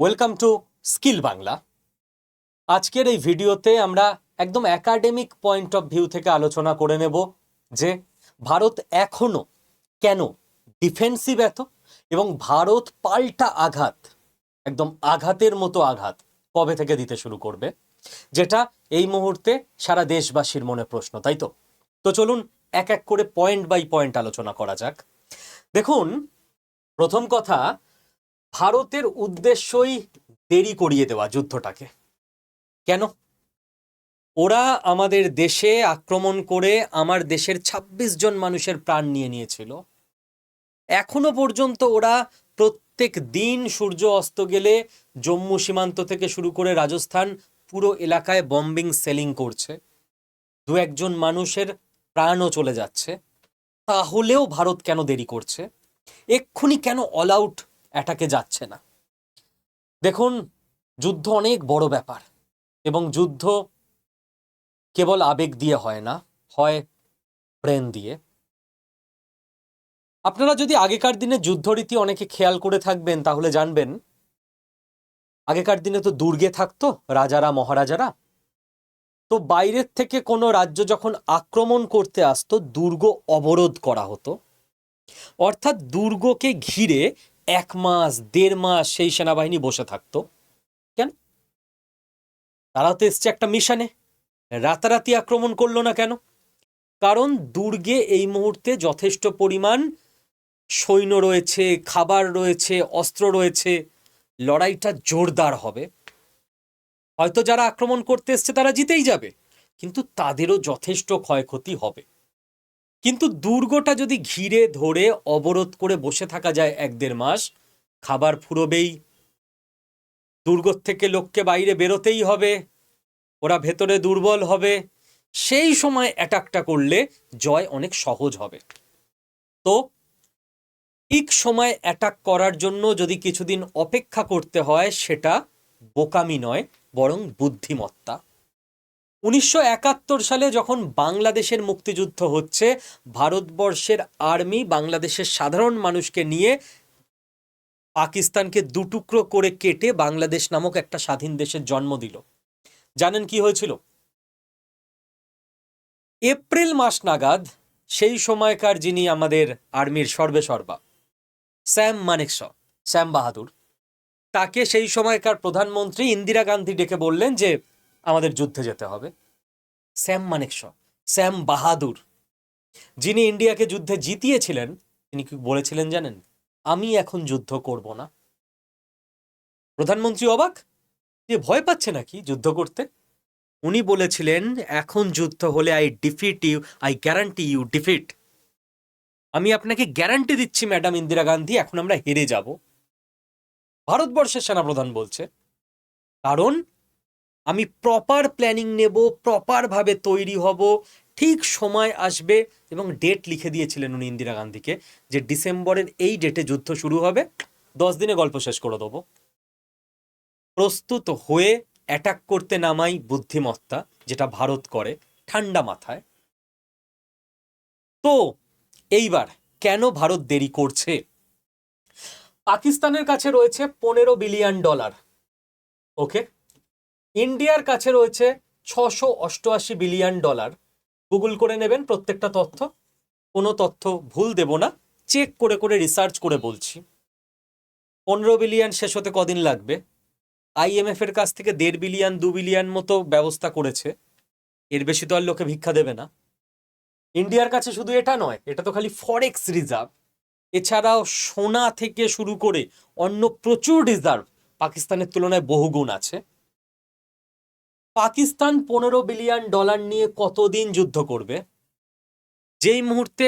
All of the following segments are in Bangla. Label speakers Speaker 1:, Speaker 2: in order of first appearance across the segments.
Speaker 1: ওয়েলকাম টু স্কিল বাংলা আজকের এই ভিডিওতে আমরা একদম একাডেমিক পয়েন্ট অফ ভিউ থেকে আলোচনা করে নেব যে ভারত এখনও কেন ডিফেন্সিভ এত এবং ভারত পাল্টা আঘাত, একদম আঘাতের মতো আঘাত কবে থেকে দিতে শুরু করবে, যেটা এই মুহূর্তে সারা দেশবাসীর মনে প্রশ্ন, তাই তো? তো চলুন এক এক করে পয়েন্ট বাই পয়েন্ট আলোচনা করা যাক। দেখুন, প্রথম কথা ভারতের উদ্দেশ্যই দেরি করিয়ে দেওয়া যুদ্ধটাকে। কেন? ওরা আমাদের দেশে আক্রমণ করে আমার দেশের ২৬ জন মানুষের প্রাণ নিয়ে নিয়েছিল। এখনও পর্যন্ত ওরা প্রত্যেক দিন সূর্য অস্ত গেলে জম্মু সীমান্ত থেকে শুরু করে রাজস্থান পুরো এলাকায় বম্বিং সেলিং করছে। দু একজন মানুষের প্রাণও চলে যাচ্ছে। তাহলেও ভারত কেন দেরি করছে? এক্ষুনি কেন অল আউট অ্যাটাকে যাচ্ছে না। দেখুন, যুদ্ধ অনেক বড় ব্যাপার এবং যুদ্ধ কেবল আবেগ দিয়ে হয় না, হয় ব্রেন দিয়ে। আপনারা যদি আগেকার দিনে যুদ্ধরীতি অনেকে খেয়াল করে থাকবেন, তাহলে জানবেন, আগেকার দিনে তো দুর্গে থাকতো, রাজারা, মহারাজারা। তো বাইরের থেকে কোনো রাজ্য যখন আক্রমণ করতে আসতো, দুর্গ অবরোধ করা হতো। অর্থাৎ দুর্গকে ঘিরে এক মাস, দেড় মাস সেই সেনাবাহিনী বসে থাকতো। কেন? তারা তো এসছে একটা মিশনে। রাতারাতি আক্রমণ করল না কেন? কারণ দুর্গে এই মুহূর্তে যথেষ্ট পরিমাণ সৈন্য রয়েছে, খাবার রয়েছে, অস্ত্র রয়েছে। লড়াইটা জোরদার হবে। হয়তো যারা আক্রমণ করতে এসছে তারা জিতেই যাবে। কিন্তু তাদেরও যথেষ্ট ক্ষয়ক্ষতি হবে। কিন্তু দুর্গটা যদি ঘিরে ধরে অবরোধ করে বসে থাকা যায় এক দেড় মাস, খাবার ফুরবেই। দুর্গ থেকে লোককে বাইরে বেরোতেই হবে, ওরা ভেতরে দুর্বল হবে। সেই সময় অ্যাটাকটা করলে জয় অনেক সহজ হবে। তো, ঠিক সময় অ্যাটাক করার জন্য যদি কিছুদিন অপেক্ষা করতে হয়, সেটা বোকামি নয়, বরং বুদ্ধিমত্তা। উনিশশো একাত্তর সালে যখন বাংলাদেশের মুক্তিযুদ্ধ হচ্ছে, ভারতবর্ষের আর্মি বাংলাদেশের সাধারণ মানুষকে নিয়ে পাকিস্তানকে দুটুকরো করে কেটে বাংলাদেশ নামক একটা স্বাধীন দেশের জন্ম দিল। জানেন কি হয়েছিল? এপ্রিল মাস নাগাদ সেই সময়কার যিনি আমাদের আর্মির সর্বেসর্বা, স্যাম মানেকশ শ্যাম বাহাদুর, তাকে সেই সময়কার প্রধানমন্ত্রী ইন্দিরা গান্ধী ডেকে বললেন যে আমাদের যুদ্ধে যেতে হবে। স্যাম মানেকশ স্যাম বাহাদুর, যিনি ইন্ডিয়াকে যুদ্ধে জিতিয়েছিলেন, তিনি কি বলেছিলেন জানেন? আমি এখন যুদ্ধ করব না। প্রধানমন্ত্রী অবাক যে ভয় পাচ্ছে নাকি যুদ্ধ করতে? উনি বলেছিলেন, এখন যুদ্ধ হলে I defeat you I guarantee you defeat আমি আপনাকে গ্যারান্টি দিচ্ছি, ম্যাডাম ইন্দিরা গান্ধী, এখন আমরা হেরে যাব। ভারতবর্ষের সেনাপ্রধান বলছে, কারণ আমি প্রপার প্ল্যানিং নেব প্রপারভাবে তৈরি হব। ঠিক সময় আসবে এবং ডেট লিখে দিয়েছিলেন উনি ইন্দিরা গান্ধীকে যে ডিসেম্বরের এই ডেটে যুদ্ধ শুরু হবে। দশ দিনে গল্প শেষ করে দেবো। প্রস্তুত হয়ে অ্যাটাক করতে নামাই বুদ্ধিমত্তা, যেটা ভারত করে ঠান্ডা মাথায়। তো এইবার কেন ভারত দেরি করছে? পাকিস্তানের কাছে রয়েছে পনেরো বিলিয়ন ডলার ওকে ইন্ডিয়ার কাছে রয়েছে ছশো অষ্টআশি বিলিয়ন ডলার। গুগল করে নেবেন প্রত্যেকটা তথ্য। কোনো তথ্য ভুল দেব না। চেক করে করে রিসার্চ করে বলছি। পনেরো বিলিয়ন শেষ হতে কদিন লাগবে। আইএমএফ এর কাছ থেকে দেড় বিলিয়ন, দু বিলিয়ন মতো ব্যবস্থা করেছে। এর বেশি তো আর লোকে ভিক্ষা দেবে না। ইন্ডিয়ার কাছে শুধু এটা নয়, এটা তো খালি ফরেক্স রিজার্ভ। এছাড়াও সোনা থেকে শুরু করে অন্য প্রচুর রিজার্ভ পাকিস্তানের তুলনায় বহুগুণ আছে। পাকিস্তান পনেরো বিলিয়ন ডলার নিয়ে কতদিন যুদ্ধ করবে? যেই মুহূর্তে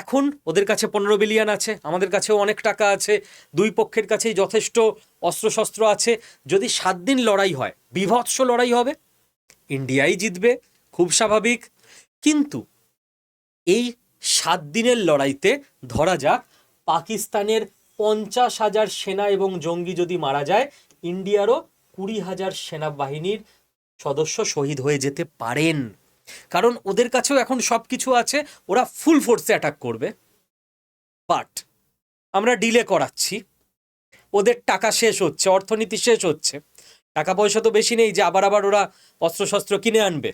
Speaker 1: এখন ওদের কাছে পনেরো বিলিয়ন আছে, আমাদের কাছেও অনেক টাকা আছে, দুই পক্ষের কাছেই যথেষ্ট অস্ত্রশস্ত্র আছে, যদি সাত দিন লড়াই হয়, বিভৎস লড়াই হবে, ইন্ডিয়াই জিতবে, খুব স্বাভাবিক। কিন্তু এই সাত দিনের লড়াইতে ধরা যাক, পাকিস্তানের পঞ্চাশ হাজার সেনা এবং জঙ্গি যদি মারা যায়, ইন্ডিয়ারও কুড়ি হাজার সেনাবাহিনীর সদস্য শহীদ হয়ে যেতে পারেন। কারণ ওদের কাছেও এখন সব কিছু আছে, ওরা ফুল ফোর্সে অ্যাটাক করবে। বাট আমরা ডিলে করাচ্ছি। ওদের টাকা শেষ হচ্ছে, অর্থনীতি শেষ হচ্ছে। টাকা পয়সা তো বেশি নেই যে আবার আবার ওরা অস্ত্রশস্ত্র কিনে আনবে।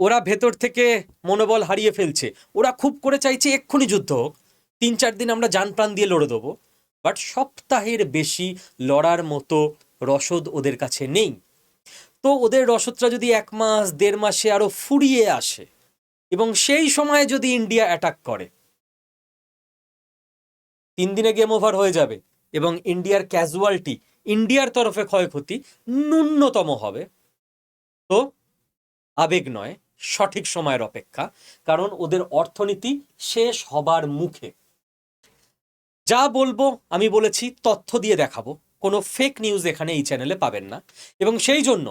Speaker 1: ওরা ভেতর থেকে মনোবল হারিয়ে ফেলছে। ওরা খুব করে চাইছে এক্ষুনি যুদ্ধ হোক। তিন চার দিন আমরা যান প্রাণ দিয়ে লড়ে দেবো। বাট সপ্তাহের বেশি লড়ার মতো রসদ ওদের কাছে নেই। তো ওদের রসদটা যদি এক মাস, দেড় মাসে আরও ফুরিয়ে আসে এবং সেই সময়ে যদি ইন্ডিয়া অ্যাটাক করে, তিন দিনে গেম ওভার হয়ে যাবে এবং ইন্ডিয়ার ক্যাজুয়ালিটি ইন্ডিয়ার তরফে ক্ষয়ক্ষতি ন্যূনতম হবে। তো আবেগ নয়, সঠিক সময়ের অপেক্ষা, কারণ ওদের অর্থনীতি শেষ হবার মুখে। যা বলব আমি বলেছি, তথ্য দিয়ে দেখাবো। কোনো ফেক নিউজ এখানে এই চ্যানেলে পাবেন না। এবং সেই জন্য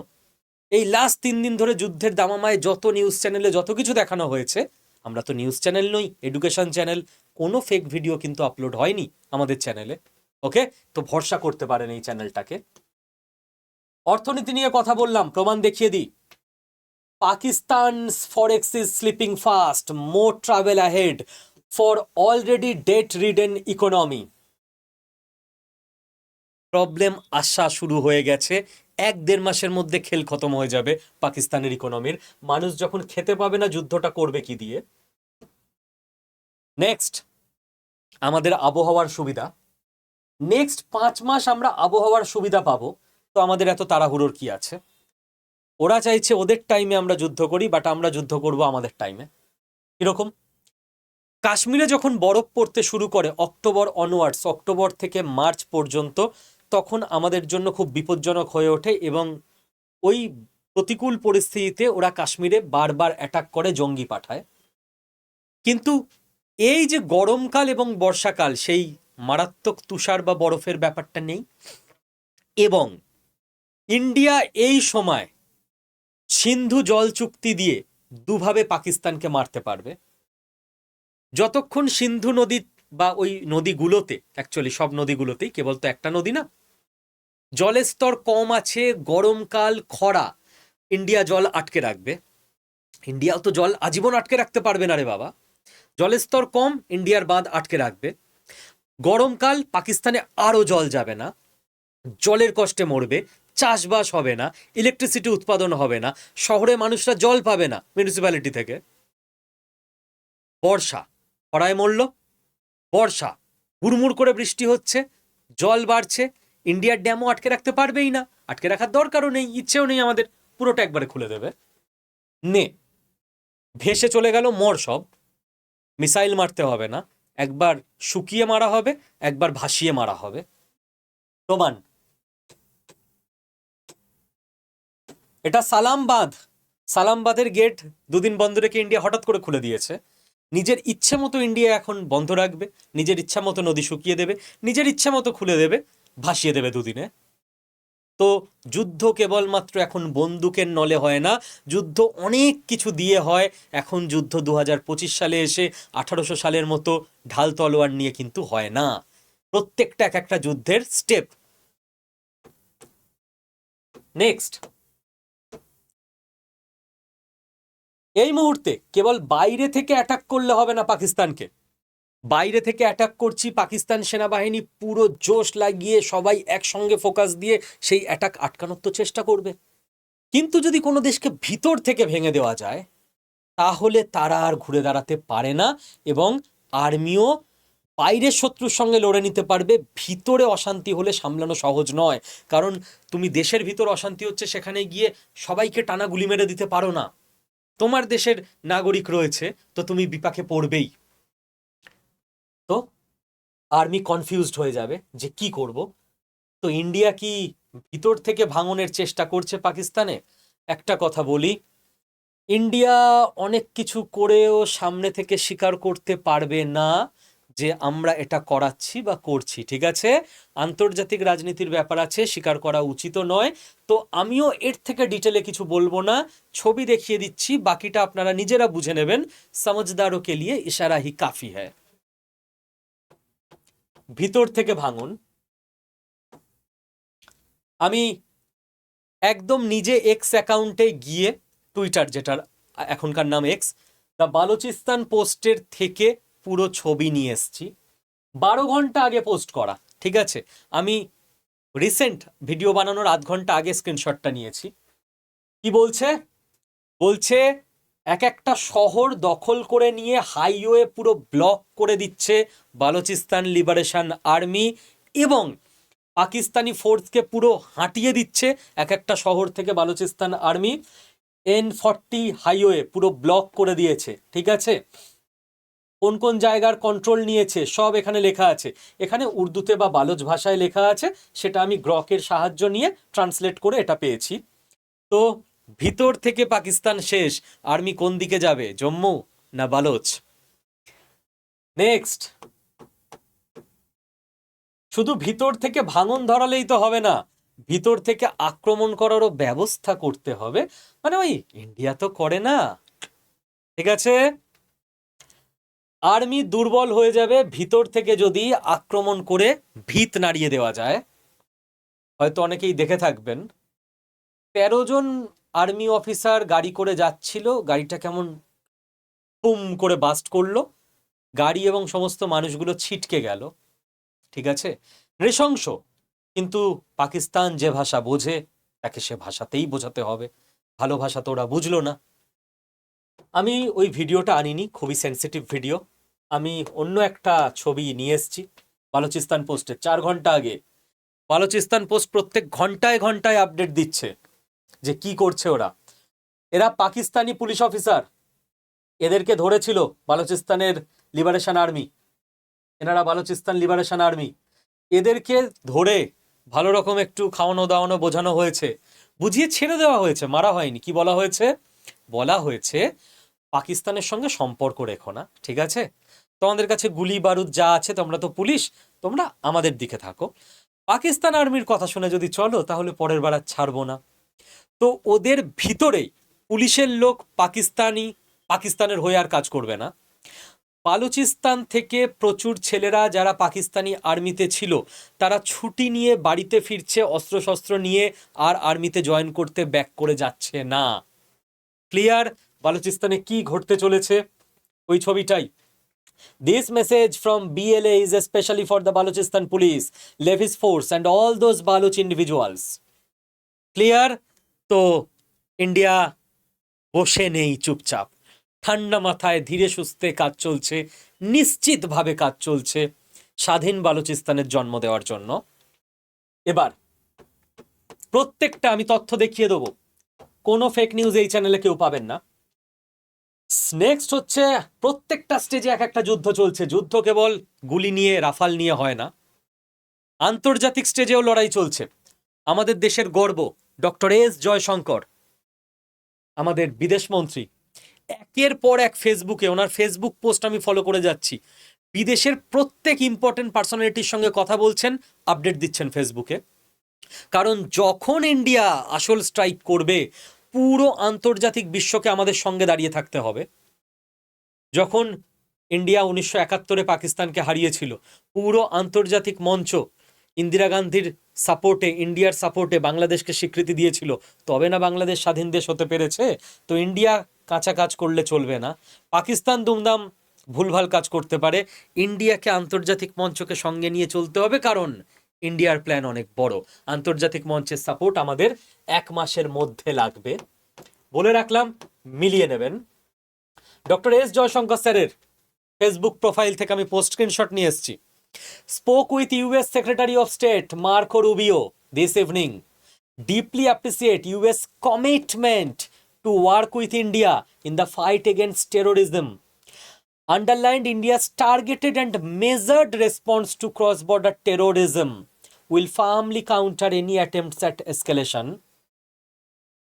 Speaker 1: এই লাস্ট তিন দিন ধরে যুদ্ধের দামামায় যত নিউজ চ্যানেলে যত কিছু দেখানো হয়েছে, আমরা তো নিউজ চ্যানেল নই এডুকেশন চ্যানেল কোনো ফেক ভিডিও কিন্তু আপলোড হয়নি আমাদের চ্যানেলে ওকে তো ভরসা করতে পারেন এই চ্যানেলটাকে অর্থনীতি নিয়ে কথা বললাম, প্রমাণ দেখিয়ে দিই। Pakistan forex is slipping fast more travel ahead for already debt ridden economy problem আসা শুরু হয়ে গেছে এক দেড় মাসের মধ্যে খেল খতম হয়ে যাবে পাকিস্তানের ইকোনমির মানুষ যখন খেতে পাবে না, যুদ্ধটা করবে কি দিয়ে? নেক্সট আমাদের আবহাওয়ার সুবিধা। নেক্সট পাঁচ মাস আমরা আবহাওয়ার সুবিধা পাবো। তো আমাদের এত তাড়াহুড়োর কি আছে? ওরা চাইছে ওদের টাইমে আমরা যুদ্ধ করি বাট আমরা যুদ্ধ করব আমাদের টাইমে এরকম কাশ্মীরে যখন বরফ পড়তে শুরু করে, অক্টোবর অনওয়ার্ডস অক্টোবর থেকে মার্চ পর্যন্ত তখন আমাদের জন্য খুব বিপজ্জনক হয়ে ওঠে এবং ওই প্রতিকূল পরিস্থিতিতে ওরা কাশ্মীরে বারবার অ্যাটাক করে, জঙ্গি পাঠায়। কিন্তু এই যে গরমকাল এবং বর্ষাকাল, সেই মারাত্মক তুষার বা বরফের ব্যাপারটা নেই এবং ইন্ডিয়া এই সময় সিন্ধু জল চুক্তি দিয়ে দুভাবে পাকিস্তানকে মারতে পারবে। যতক্ষণ সিন্ধু নদী বা ওই নদীগুলোতে অ্যাকচুয়ালি সব নদীগুলোতেই, কেবল তো একটা নদী না জলের স্তর কম আছে, গরমকাল খরা। ইন্ডিয়া জল আটকে রাখবে। ইন্ডিয়াও তো জল আজীবন আটকে রাখতে পারবে না রে বাবা। জলের স্তর কম, ইন্ডিয়ার বাঁধ আটকে রাখবে। গরমকাল পাকিস্তানে আরও জল যাবে না। জলের কষ্টে মরবে, চাষবাস হবে না ইলেকট্রিসিটি উৎপাদন হবে না, শহরে মানুষরা জল পাবে না মিউনিসিপ্যালিটি থেকে। বর্ষা, খরায় মরল। বর্ষা, হুড়মুড় করে বৃষ্টি হচ্ছে, জল বাড়ছে ইন্ডিয়ার ড্যামও আটকে রাখতে পারবেই না। আটকে রাখার দরকারও নেই, ইচ্ছেও নেই আমাদের পুরোটা একবারে খুলে দেবে। নে, ভেসে চলে গেল মর সব। মিসাইল মারতে হবে না, একবার শুকিয়ে মারা হবে, একবার ভাসিয়ে মারা হবে। প্রমাণ এটা সালাম বাঁধ সালাম বাঁধের গেট দুদিন বন্ধ রেখে ইন্ডিয়া হঠাৎ করে খুলে দিয়েছে। নিজের ইচ্ছে মতো ইন্ডিয়া এখন বন্ধ রাখবে, নিজের ইচ্ছা মতো নদী শুকিয়ে দেবে, নিজের ইচ্ছা মতো খুলে দেবে। ভাসিয়ে দেবে দুদিনে। তো যুদ্ধ কেবলমাত্র এখন বন্দুকের নলে হয় না। যুদ্ধ অনেক কিছু দিয়ে হয়। এখন যুদ্ধ দু সালে এসে আঠারোশো সালের মতো ঢাল তলোয়ার নিয়ে কিন্তু হয় না। প্রত্যেকটা এক একটা যুদ্ধের স্টেপ নেক্সট এই মুহূর্তে কেবল বাইরে থেকে অ্যাটাক করলে হবে না পাকিস্তানকে। বাইরে থেকে অ্যাটাক করছি, পাকিস্তান সেনাবাহিনী পুরো জোশ লাগিয়ে সবাই একসঙ্গে ফোকাস দিয়ে সেই অ্যাটাক আটকানোর তো চেষ্টা করবে। কিন্তু যদি কোনো দেশকে ভিতর থেকে ভেঙে দেওয়া যায়, তাহলে তারা আর ঘুরে দাঁড়াতে পারে না এবং আর্মিও বাইরের শত্রুর সঙ্গে লড়ে নিতে পারবে। ভিতরে অশান্তি হলে সামলানো সহজ নয়, কারণ তুমি দেশের ভিতর অশান্তি হচ্ছে, সেখানে গিয়ে সবাইকে টানা গুলি মেরে দিতে পারো না। তোমার দেশের নাগরিক রয়েছে, তো তুমি বিপাকে পড়বেই। তো আর্মি কনফিউজড হয়ে যাবে যে কি করব। তো ইন্ডিয়া কি ভিতর থেকে ভাঙনের চেষ্টা করছে পাকিস্তানে? একটা কথা বলি ইন্ডিয়া অনেক কিছু করেও সামনে থেকে স্বীকার করতে পারবে না যে আমরা এটা করাচ্ছি বা করছি, ঠিক আছে? আন্তর্জাতিক রাজনীতির ব্যাপার আছে, স্বীকার করা উচিত নয়। তো আমিও এর থেকে ডিটেলে কিছু বলব না, ছবি দেখিয়ে দিচ্ছি, বাকিটা আপনারা নিজেরা বুঝে নেবেন। সমঝদারও কে লিয়ে ইশারা হি কাফি হ্যায়। ভিতর থেকে ভাঙন। আমি একদম নিজে এক্স অ্যাকাউন্টে গিয়ে টুইটার যেটার এখনকার নাম এক্স দ্য বালুচিস্তান পোস্টের থেকে পুরো ছবি নিয়ে এসছি। বারো ঘণ্টা আগে পোস্ট করা, ঠিক আছে? আমি রিসেন্ট ভিডিও বানানোর আধ ঘণ্টা আগে স্ক্রিনশটটা নিয়েছি। কি বলছে? বলছে এক একটা শহর দখল করে নিয়ে হাইওয়ে পুরো ব্লক করে দিচ্ছে বালুচিস্তান লিবারেশন আর্মি এবং পাকিস্তানি ফোর্সকে পুরো হাঁটিয়ে দিচ্ছে এক একটা শহর থেকে Balochistan army. N forty highway পুরো ব্লক করে দিয়েছে, ঠিক আছে? কোন কোন জায়গার কন্ট্রোল নিয়েছে, সব এখানে লেখা আছে। এখানে উর্দুতে বা বালোচ ভাষায় লেখা আছে, সেটা আমি গ্রকের সাহায্য নিয়ে ট্রান্সলেট করে এটা পেয়েছি। তো ভিতর থেকে পাকিস্তান শেষ। আর্মি কোন দিকে যাবে, জম্মু না বালোচ? নেক্সট শুধু ভিতর থেকে ভাঙন ধরালেই তো হবে না, ভিতর থেকে আক্রমণ করারও ব্যবস্থা করতে হবে। মানে ওই ইন্ডিয়া তো করে না। ঠিক আছে? আর্মি দুর্বল হয়ে যাবে, ভিতর থেকে যদি আক্রমণ করে ভিত নাড়িয়ে দেওয়া যায়। হয়তো অনেকেই দেখে থাকবেন। তেরো জন আর্মি অফিসার গাড়ি করে যাচ্ছিল, গাড়িটা কেমন পুম করে বাস্ট করল, গাড়ি এবং সমস্ত মানুষগুলো ছিটকে গেল, ঠিক আছে? নৃশংস, কিন্তু পাকিস্তান যে ভাষা বোঝে, তাকে সে ভাষাতেই বোঝাতে হবে, ভালো ভাষা তো ওরা বুঝলো না। আমি ওই ভিডিওটা আনিনি, খুবই সেন্সিটিভ ভিডিও আমি অন্য একটা ছবি নিয়ে এসেছি, বালুচিস্তান পোস্টে, চার ঘণ্টা আগে। বালুচিস্তান পোস্ট প্রত্যেক ঘন্টায় ঘন্টায় আপডেট দিচ্ছে। যে কি করছে ওরা? এরা পাকিস্তানি পুলিশ অফিসার। এদেরকে ধরেছিল বালুচিস্তানের লিবারেশন আর্মি। এনারা বালুচিস্তান লিবারেশন আর্মি। এদেরকে ধরে ভালো রকম একটু খাওয়ানো দাওয়ানো বোঝানো হয়েছে। বুঝিয়ে ছেড়ে দেওয়া হয়েছে, মারা হয়নি। কি বলা হয়েছে? বলা হয়েছে, পাকিস্তানের সঙ্গে সম্পর্ক রেখো না, ঠিক আছে? তোমাদের কাছে গুলি বারুদ যা আছে, তোমরা তো পুলিশ, তোমরা আমাদের দিকে থাকো। পাকিস্তান আর্মির কথা শুনে যদি চলো, তাহলে পরের বার আর ছাড়বো না। তো ওদের ভিতরেই পুলিশের লোক পাকিস্তানি পাকিস্তানের হয়ে আর কাজ করবে না। বালুচিস্তান থেকে প্রচুর ছেলেরা যারা পাকিস্তানি আর্মিতে ছিল তারা ছুটি নিয়ে বাড়িতে ফিরছে অস্ত্রশস্ত্র নিয়ে আর আর্মিতে জয়েন করতে ব্যাক করে যাচ্ছে না। ক্লিয়ার? বালুচিস্তানে কি ঘটতে চলেছে? ওই ছবিটাই। This message from BLA is especially for the Balochistan police, Levis force, and all those Baloch individuals. Clear তো ইন্ডিয়া বসে নেই চুপচাপ। ঠান্ডা মাথায় ধীরে সুস্থে কাজ চলছে, নিশ্চিতভাবে কাজ চলছে স্বাধীন বালুচিস্তানের জন্ম দেওয়ার জন্য। এবার, প্রত্যেকটা আমি তথ্য দেখিয়ে দেবো। কোনো ফেক নিউজ এই চ্যানেলে কেউ পাবেন না। নেক্সট হচ্ছে, প্রত্যেকটা স্টেজে এক একটা যুদ্ধ চলছে। যুদ্ধ কেবল গুলি নিয়ে, রাফাল নিয়ে হয় না। আন্তর্জাতিক স্টেজেও লড়াই চলছে। আমাদের দেশের গর্ব ডক্টর এস জয়শঙ্কর, আমাদের বিদেশ মন্ত্রী। একের পর এক ফেসবুকে, ওনার ফেসবুক পোস্ট আমি ফলো করে যাচ্ছি। বিদেশের প্রত্যেক ইম্পর্টেন্ট পার্সোনালিটির সঙ্গে কথা বলছেন আপডেট দিচ্ছেন ফেসবুকে। কারণ যখন ইন্ডিয়া আসল স্ট্রাইক করবে, পুরো আন্তর্জাতিক বিশ্বকে আমাদের সঙ্গে দাঁড়িয়ে থাকতে হবে। যখন ইন্ডিয়া উনিশশো একাত্তরে পাকিস্তানকে হারিয়েছিল, পুরো আন্তর্জাতিক মঞ্চ ইন্দিরা গান্ধীর সাপোর্টে, ইন্ডিয়ার সাপোর্টে বাংলাদেশকে স্বীকৃতি দিয়েছিল। তবে না বাংলাদেশ স্বাধীন দেশ হতে পেরেছে? তো ইন্ডিয়া কাঁচা কাজ করলে চলবে না। পাকিস্তান দুমদাম ভুলভাল কাজ করতে পারে। ইন্ডিয়াকে আন্তর্জাতিক মঞ্চকে সঙ্গে নিয়ে চলতে হবে, কারণ ইন্ডিয়ার প্ল্যান অনেক বড়। আন্তর্জাতিক মঞ্চের সাপোর্ট আমাদের এক মাসের মধ্যে লাগবে। বলে রাখলাম, মিলিয়ে নেবেন। ডক্টর এস জয়শঙ্কর স্যারের ফেসবুক প্রোফাইল থেকে আমি পোস্ট স্ক্রিনশট নিয়ে এসেছি। Spoke with US secretary of state Marco Rubio this evening deeply appreciate US commitment to work with India in the fight against terrorism. Underlined India's targeted and measured response to cross border terrorism will firmly counter any attempts at escalation.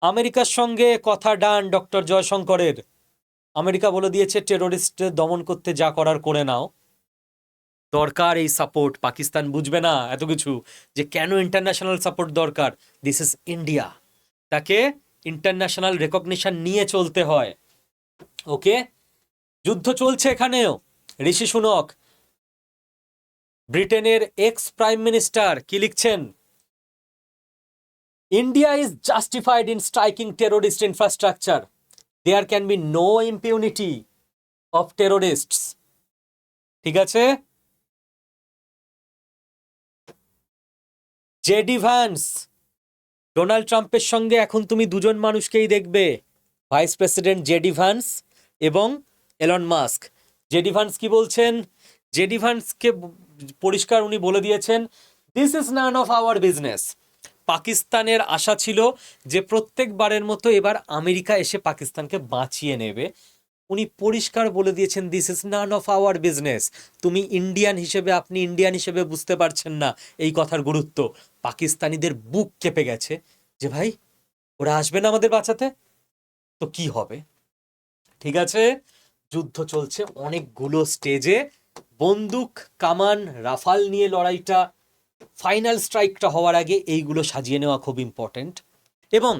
Speaker 1: আমেরিকার সঙ্গে কথা ডান ডক্টর জয়শঙ্করের আমেরিকা বলে দিয়েছে টেরোরিস্টদের দমন করতে যা করার করে নাও দরকার এই সাপোর্ট পাকিস্তান বুঝবে না এত কিছু যে কেন ইন্টারন্যাশনাল সাপোর্ট দরকার? দিস ইজ ইন্ডিয়া তাকে ইন্টারন্যাশনাল রেকগনিশন নিয়ে চলতে হয়। ওকে যুদ্ধ চলছে এখানেও। ঋষি সুনক, ব্রিটেনের এক্স প্রাইম মিনিস্টার কি লিখছেন? India is justified in striking terrorist infrastructure there can be no impunity of terrorists ঠিক আছে? জেডি ভ্যান্স ডোনাল্ড ট্রাম্পের সঙ্গে এখন তুমি দুজন মানুষকেই দেখবে, ভাইস প্রেসিডেন্ট জেডি ভ্যান্স এবং এলন মাস্ক। জেডি ভ্যান্স কি বলছেন? জেডি ভ্যান্সকে পরিষ্কার উনি বলে দিয়েছেন this is none of our business পাকিস্তানের আশা ছিল যে প্রত্যেকবারের মতো এবার আমেরিকা এসে পাকিস্তানকে বাঁচিয়ে নেবে। উনি পরিষ্কার বলে দিয়েছেন this is none of our business তুমি ইন্ডিয়ান হিসেবে, আপনি ইন্ডিয়ান হিসেবে বুঝতে পারছেন না এই কথার গুরুত্ব। পাকিস্তানিদের বুক কেঁপে গেছে যে, ভাই, ওরা আসবে না আমাদের বাঁচাতে? তো কি হবে? ঠিক আছে? যুদ্ধ চলছে অনেকগুলো স্টেজে বন্দুক, কামান, রাফাল নিয়ে লড়াইটা ফাইনাল স্ট্রাইকটা হওয়ার আগে এইগুলো সাজিয়ে নেওয়া খুব ইম্পর্ট্যান্ট এবং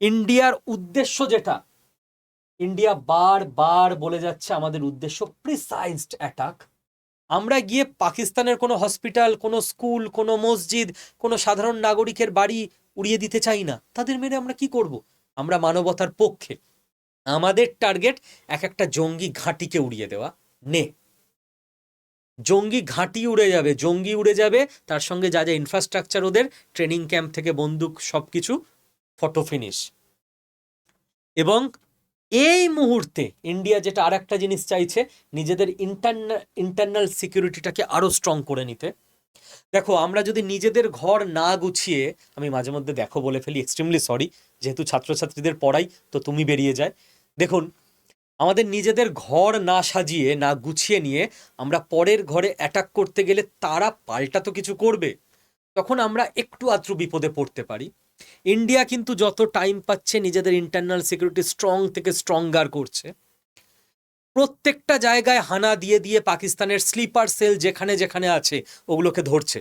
Speaker 1: ইন্ডিয়ার উদ্দেশ্য যেটা ইন্ডিয়া বার বার বলে যাচ্ছে আমাদের উদ্দেশ্য প্রিসাইজড অ্যাটাক আমরা গিয়ে পাকিস্তানের কোনো হসপিটাল কোনো স্কুল কোনো মসজিদ, কোনো সাধারণ নাগরিকের বাড়ি উড়িয়ে দিতে চাই না। তাদের মেরে আমরা কি করব? আমরা মানবতার পক্ষে। আমাদের টার্গেট এক একটা জঙ্গি ঘাঁটিকে উড়িয়ে দেওয়া। নে। জঙ্গি ঘাঁটি উড়ে যাবে, জঙ্গি উড়ে যাবে, তার সঙ্গে যা যা ইনফ্রাস্ট্রাকচার ওদের ট্রেনিং ক্যাম্প থেকে বন্দুক সব কিছু ফটো ফিনিশ এবং এই মুহূর্তে ইন্ডিয়া যেটা আর একটা জিনিস চাইছে, নিজেদের ইন্টারনাল ইন্টারনাল সিকিউরিটিটাকে আরও স্ট্রং করে নিতে। দেখো, আমরা যদি নিজেদের ঘর না গুছিয়ে, আমি মাঝে মধ্যে দেখো বলে ফেলি এক্সট্রিমলি সরি যেহেতু ছাত্রছাত্রীদের পড়াই, তো তুমি বেরিয়ে যায়। দেখুন, আমাদের নিজেদের ঘর না সাজিয়ে, না গুছিয়ে নিয়ে, আমরা পরের ঘরে অ্যাটাক করতে গেলে তারা পাল্টা তো কিছু করবে। তখন আমরা একটু আত্রু বিপদে পড়তে পারি। ইন্ডিয়া কিন্তু যত টাইম পাচ্ছে নিজেদের ইন্টারনাল সিকিউরিটি স্ট্রং থেকে স্ট্রঙ্গার করছে। প্রত্যেকটা জায়গায় হানা দিয়ে দিয়ে পাকিস্তানের স্লিপার সেল যেখানে যেখানে আছে, ওগুলোকে ধরছে।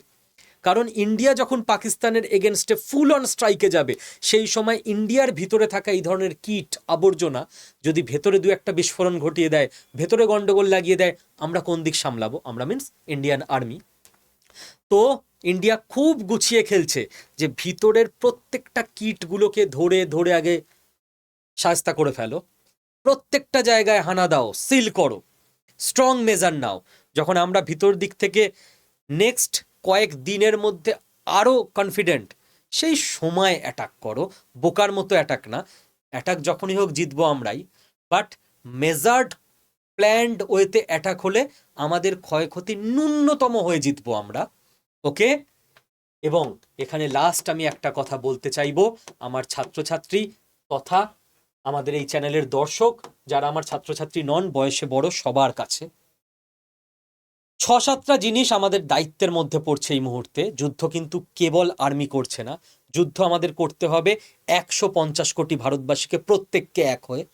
Speaker 1: কারণ ইন্ডিয়া যখন পাকিস্তানের এগেনস্টে ফুল অন স্ট্রাইকে যাবে, সেই সময় ইন্ডিয়ার ভিতরে থাকা এই ধরনের কিট, আবর্জনা যদি ভেতরে দু একটা বিস্ফোরণ ঘটিয়ে দেয়, ভেতরে গন্ডগোল লাগিয়ে দেয়, আমরা কোন দিক সামলাবো? আমরা মিন্স ইন্ডিয়ান আর্মি তো ইন্ডিয়া খুব গুছিয়ে খেলছে যে ভিতরের প্রত্যেকটা কিটগুলোকে ধরে ধরে আগে সাজতা করে ফেলো। প্রত্যেকটা জায়গায় হানা দাও, সিল করো। স্ট্রং মেজার নাও। যখন আমরা ভিতর দিক থেকে নেক্সট কয়েক দিনের মধ্যে আরও কনফিডেন্ট সেই সময় অ্যাটাক করো। বোকার মতো অ্যাটাক না। অ্যাটাক যখনই হোক জিতবো আমরাই। বাট মেজার্ড প্ল্যান্ড ওয়েতে অ্যাটাক হলে আমাদের ক্ষয়ক্ষতি ন্যূনতম হয়ে জিতবো আমরা। ওকে? এবং এখানে লাস্ট আমি একটা কথা বলতে চাইব, আমার ছাত্রছাত্রী, তথা আমাদের এই চ্যানেলের দর্শক, যারা আমার ছাত্রছাত্রী নন, বয়সে বড়, সবার কাছে। ছ সাতটা জিনিস আমাদের দায়িত্বের মধ্যে পড়ছে এই মুহূর্তে, যুদ্ধ কিন্তু কেবল আর্মি করছে না। যুদ্ধ আমাদের করতে হবে একশো পঞ্চাশ কোটি ভারতবাসীকে, প্রত্যেককে এক হয়ে।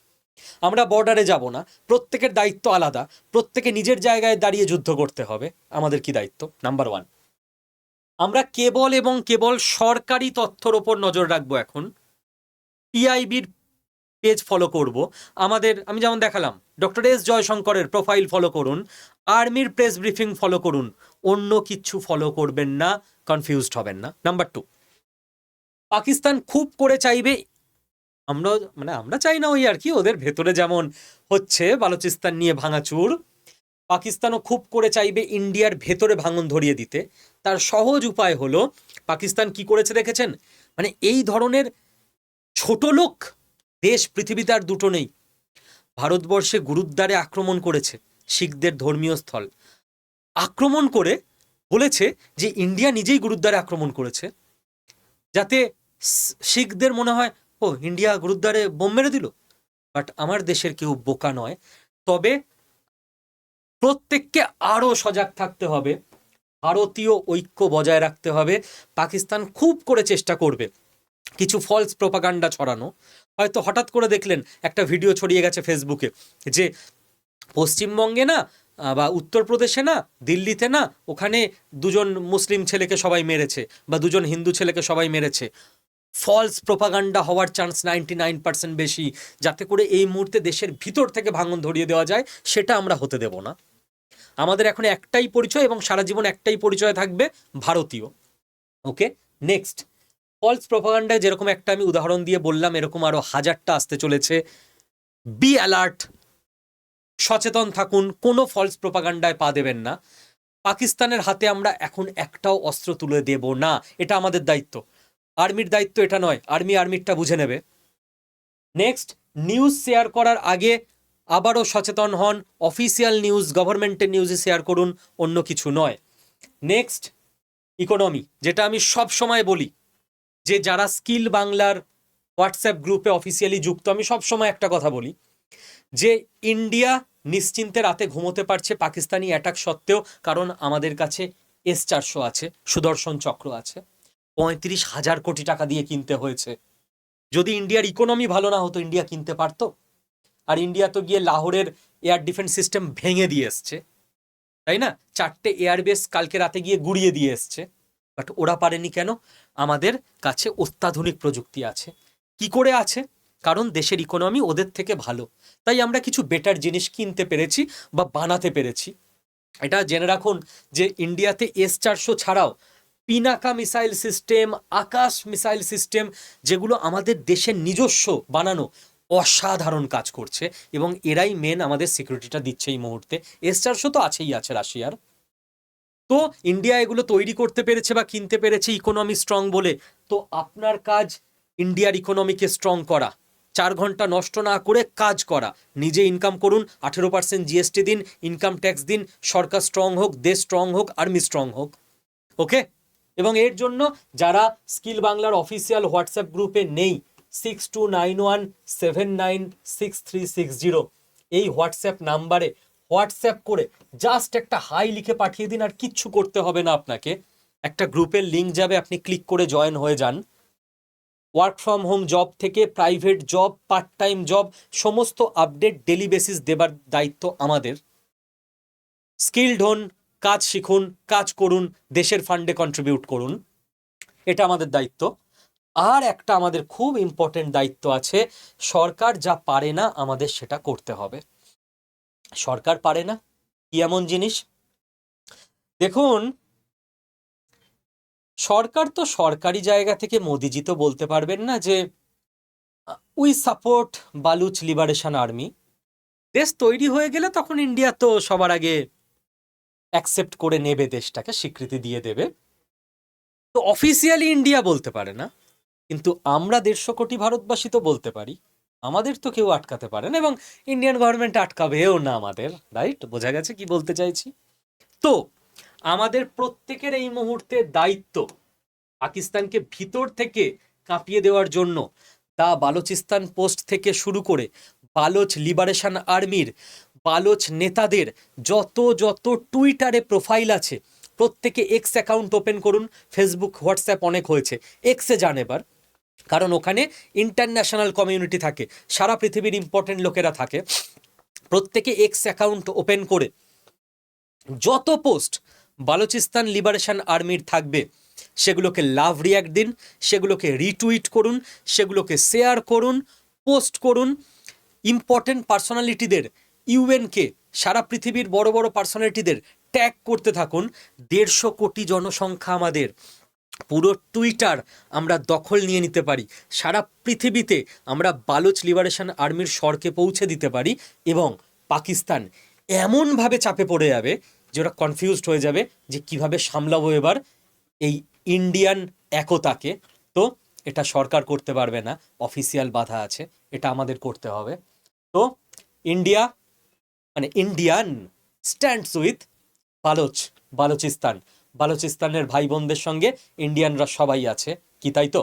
Speaker 1: আমরা বর্ডারে যাব না, প্রত্যেকের দায়িত্ব আলাদা, প্রত্যেকে নিজের জায়গায় দাঁড়িয়ে যুদ্ধ করতে হবে। আমাদের কি দায়িত্ব? নাম্বার ওয়ান আমরা কেবল এবং কেবল সরকারি তথ্যর ওপর নজর রাখব এখন। পিআইবির পেজ ফলো করব। আমাদের, আমি যেমন দেখালাম ডক্টর এস জয়শঙ্করের প্রোফাইল ফলো করুন আর্মির প্রেস ব্রিফিং ফলো করুন, অন্য কিচ্ছু ফলো করবেন না কনফিউজড হবেন না। নাম্বার টু পাকিস্তান খুব করে চাইবে আমরা মানে আমরা চাই না ওই আর কি, ওদের ভেতরে যেমন হচ্ছে, বালুচিস্তান নিয়ে ভাঙাচুর পাকিস্তানও খুব করে চাইবে ইন্ডিয়ার ভেতরে ভাঙন ধরিয়ে দিতে। তার সহজ উপায় হলো, পাকিস্তান কি করেছে দেখেছেন? মানে এই ধরনের ছোট লোক দেশ, পৃথিবীতে আর দুটো নেই। ভারতবর্ষে গুরুদ্বারে আক্রমণ করেছে শিখদের ধর্মীয় স্থল। আক্রমণ করে বলেছে যে ইন্ডিয়া নিজেই গুরুদ্বারে আক্রমণ করেছে। যাতে শিখদের মনে হয় ও ইন্ডিয়া গুরুদ্বারে বোম মেরে দিল? বাট আমার দেশের কেউ বোকা নয়। তবে প্রত্যেককে আরও সজাগ থাকতে হবে। ভারতীয় ঐক্য বজায় রাখতে হবে। পাকিস্তান খুব করে চেষ্টা করবে। কিছু ফলস প্রোপাগান্ডা ছড়ানো। হয়তো হঠাৎ করে দেখলেন, একটা ভিডিও ছড়িয়ে গেছে ফেসবুকে যে পশ্চিমবঙ্গে না, বা উত্তরপ্রদেশে না, দিল্লিতে না, ওখানে দুজন মুসলিম ছেলেকে সবাই মেরেছে, বা দুজন হিন্দু ছেলেকে সবাই মেরেছে। ফলস প্রোপাগান্ডা হওয়ার চান্স নাইনটি নাইন পার্সেন্ট বেশি, যাতে করে এই মুহূর্তে দেশের ভিতর থেকে ভাঙন ধরিয়ে দেওয়া যায়, সেটা আমরা হতে দেব না। আমাদের এখন একটাই পরিচয় এবং সারা জীবন একটাই পরিচয় থাকবে, ভারতীয়। ওকে নেক্সট ফলস প্রোপাগান্ডায় যেরকম একটা আমি উদাহরণ দিয়ে বললাম, এরকম আরও হাজারটা আসতে চলেছে। বি অ্যালার্ট সচেতন থাকুন, কোনো ফলস প্রোপাগান্ডায় পা দেবেন না। পাকিস্তানের হাতে আমরা এখন একটাও অস্ত্র তুলে দেব না। এটা আমাদের দায়িত্ব। আর্মির দায়িত্ব এটা নয়, আর্মি আর্মিরটা বুঝে নেবে। নেক্সট নিউজ শেয়ার করার আগে আবারও সচেতন হন অফিসিয়াল নিউজ গভর্নমেন্টের নিউজে শেয়ার করুন, অন্য কিছু নয়। নেক্সট ইকোনমি যেটা আমি সব সময় বলি, যে যারা স্কিল বাংলার হোয়াটসঅ্যাপ গ্রুপে অফিসিয়ালি যুক্ত, আমি সব সময় একটা কথা বলি, যে ইন্ডিয়া নিশ্চিন্তে রাতে ঘুমোতে পারছে পাকিস্তানি অ্যাটাক সত্ত্বেও, কারণ আমাদের কাছে এস চারশো আছে, সুদর্শন চক্র আছে। পঁয়ত্রিশ হাজার কোটি টাকা দিয়ে কিনতে হয়েছে। যদি ইন্ডিয়ার ইকোনমি ভালো না হতো, ইন্ডিয়া কিনতে পারতো। আর ইন্ডিয়া তো গিয়ে লাহোরের এয়ার ডিফেন্স সিস্টেম ভেঙে দিয়ে এসছে। তাই না? চারটে এয়ারবেস কালকে রাতে গিয়ে গুড়িয়ে দিয়ে এসছে। বাট ওরা পারেনি কেন? আমাদের কাছে অত্যাধুনিক প্রযুক্তি আছে। কি করে আছে? কারণ দেশের ইকোনমি ওদের থেকে ভালো। তাই আমরা কিছু বেটার জিনিস কিনতে পেরেছি বা বানাতে পেরেছি। এটা জেনে রাখুন যে ইন্ডিয়াতে এস চারশো ছাড়াও Pinaka missile system, Akash missile system, যেগুলো আমাদের দেশের নিজস্ব বানানো অসাধারণ কাজ করছে এবং এরাই মেন আমাদের সিকিউরিটিটা দিচ্ছে এই মুহূর্তে। এস তো আছেই, আছে রাশিয়ার। তো ইন্ডিয়া এগুলো তৈরি করতে পেরেছে বা কিনতে পেরেছে ইকোনমি স্ট্রং বলে। তো আপনার কাজ ইন্ডিয়ার ইকোনমিকে স্ট্রং করা, চার ঘণ্টা নষ্ট না করে কাজ করা। নিজে ইনকাম করুন, আঠেরো পার্সেন্ট জিএসটি দিন ইনকাম ট্যাক্স দিন, সরকার স্ট্রং হোক, দেশ স্ট্রং হোক আর্মি স্ট্রং হোক। ওকে এবং এর জন্য যারা স্কিল বাংলার অফিসিয়াল হোয়াটসঅ্যাপ গ্রুপে নেই six two nine one seven nine six three six zero এই হোয়াটসঅ্যাপ নাম্বারে হোয়াটসঅ্যাপ করে জাস্ট একটা হাই লিখে পাঠিয়ে দিন আর কিচ্ছু করতে হবে না আপনাকে। একটা গ্রুপের লিঙ্ক যাবে, আপনি ক্লিক করে জয়েন হয়ে যান। ওয়ার্ক ফ্রম হোম জব থেকে private job part time job, সমস্ত আপডেট ডেলি বেসিস দেবার দায়িত্ব আমাদের। স্কিলড হন কাজ শিখুন, কাজ করুন, দেশের ফান্ডে কন্ট্রিবিউট করুন। এটা আমাদের দায়িত্ব। আর একটা আমাদের খুব ইম্পর্টেন্ট দায়িত্ব আছে, সরকার যা পারে না আমাদের সেটা করতে হবে। সরকার পারে না, কি এমন জিনিস? দেখুন, সরকার তো সরকারি জায়গা থেকে মোদিজি তো বলতে পারবেন না যে we support Baloch liberation army দেশ তৈরি হয়ে গেলে তখন ইন্ডিয়া তো সবার আগে অ্যাকসেপ্ট করে নেবে দেশটাকে, স্বীকৃতি দিয়ে দেবে। তো অফিসিয়ালি ইন্ডিয়া বলতে পারে না, কিন্তু আমরা দেড়শো কোটি ভারতবাসী তো বলতে পারি। আমাদের তো কেউ আটকাতে পারে না এবং ইন্ডিয়ান গভর্নমেন্ট আটকাবেও না আমাদের রাইট বোঝা গেছে কি বলতে চাইছি? তো আমাদের প্রত্যেকের এই মুহূর্তে দায়িত্ব পাকিস্তানকে ভিতর থেকে কাঁপিয়ে দেওয়ার জন্য, দা বালোচিস্তান পোস্ট থেকে শুরু করে বালোচ লিবারেশন আর্মির বালোচ নেতাদের যত যত টুইটারে প্রোফাইল আছে, প্রত্যেকে এক্স অ্যাকাউন্ট ওপেন করুন ফেসবুক হোয়াটসঅ্যাপ অনেক হয়েছে। এক্সে যান এবার। কারণ ওখানে ইন্টারন্যাশনাল কমিউনিটি থাকে, সারা পৃথিবীর ইম্পর্টেন্ট লোকেরা থাকে। প্রত্যেকে এক্স অ্যাকাউন্ট ওপেন করে। যত পোস্ট বালুচিস্তান লিবারেশন আর্মির থাকবে, সেগুলোকে লাভ রিয়াক্ট দিন, সেগুলোকে রিটুইট করুন, সেগুলোকে শেয়ার করুন পোস্ট করুন। ইম্পর্টেন্ট পার্সোনালিটিদের ইউএনকে, সারা পৃথিবীর বড় বড় পার্সোনালিটিদের ট্যাগ করতে থাকুন। দেড়শো কোটি জনসংখ্যা আমাদের। পুরো টুইটার আমরা দখল নিয়ে নিতে পারি। সারা পৃথিবীতে আমরা বালুচ লিবারেশন আর্মির স্বরকে পৌঁছে দিতে পারি এবং পাকিস্তান এমনভাবে চাপে পড়ে যাবে যে ওরা কনফিউজড হয়ে যাবে যে কীভাবে সামলাবো এবার এই ইন্ডিয়ান একতাকে। তো এটা সরকার করতে পারবে না। অফিসিয়াল বাধা আছে। এটা আমাদের করতে হবে। তো ইন্ডিয়া মানে Indian stands with Baloch Balochistan বালুচিস্তানের ভাই বোনদের সঙ্গে ইন্ডিয়ানরা সবাই আছে, কি তাই তো?